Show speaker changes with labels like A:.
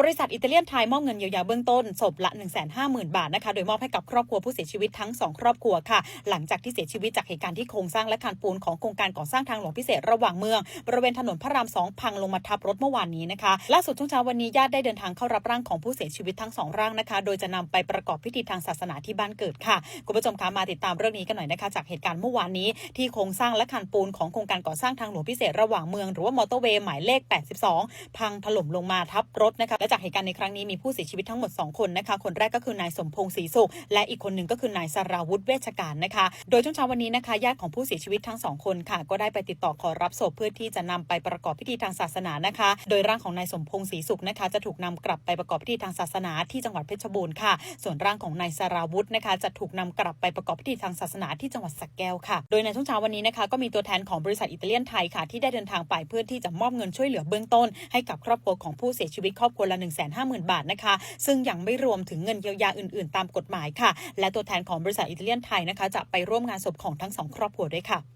A: บริษัทอิตาเลียนไทยมอบเงินเยียวยาเบื้องต้นศพละ 1 5 0 0 0 0 บาทนะคะ โดยมอบให้กับครอบครัวผู้เสียชีวิตทั้ง 2 ครอบครัวค่ะ หลังจากที่เสียชีวิตจากเหตุการณ์ที่โครงสร้างและคานปูนของโครงการก่อสร้างทางหลวงพิเศษระหว่างเมือง บริเวณถนนพระรามสองพังลงมาทับรถเมื่อวานนี้นะคะ ล่าสุดช่วงเช้าวันนี้ญาติได้เดินทางเข้ารับร่างของผู้เสียชีวิตทั้งสองร่างนะคะ โดยจะนำไปประกอบพิธีทางศาสนาที่บ้านเกิดค่ะ คุณผู้ชมคะมาติดตามเรื่องนี้กันหน่อยนะคะ จากเหตุการณ์เมื่อวานนี้ ที่โครงสร้างและคานปูนของโครงการก่อสร้างทางหลวงพิเศษระหว่างเมือง หรือว่ามอเตอร์เวย์หมายเลข 82 พังถล่มลงมาทับรถนะคะและจากเหตุการณ์ในครั้งนี้มีผู้เสียชีวิตทั้งหมด 2 คนนะคะ คนแรกก็คือนายสมพงศ์ศรีสุข และอีกคนหนึ่งก็คือนายสราวุธเวชการนะคะ โดยช่วงเช้าวันนี้นะคะญาติของผู้เสียชีวิตทั้งสองคนค่ะ ก็ได้ไปติดต่อขอรับศพเพื่อที่จะนำไปประกอบพิธีทางศาสนานะคะ โดยร่างของนายสมพงศ์ศรีสุขนะคะ จะถูกนำกลับไปประกอบพิธีทางศาสนาที่จังหวัดเพชรบูรณ์ค่ะ ส่วนร่างของนายสราวุธนะคะ จะถูกนำกลับไปประกอบพิธีทางศาสนาที่จังหวัดสระแก้วค่ะ โดยในช่วงเช้าวันนี้นะคะ ก็มีตัวแทนของบริษัทอิตาเลียนไทยค่ะ ที่ได้เดินทางไปเพื่อที่จะมอบเงินช่วยเหลือเบื้องต้น ให้กับครอบครัวของผู้เสียชีวิตครอบครัวละ 1 5 0 0 0 0 บาทนะคะ ซึ่งยังไม่รวมถึงเงินเยียวยาอื่น ๆ ตามกฎหมายค่ะ และตัวแทนของบริษัทอิตาเลียนไทยนะคะ จะไปร่วมงานศพของทั้งสองครอบครัวด้วยค่ะ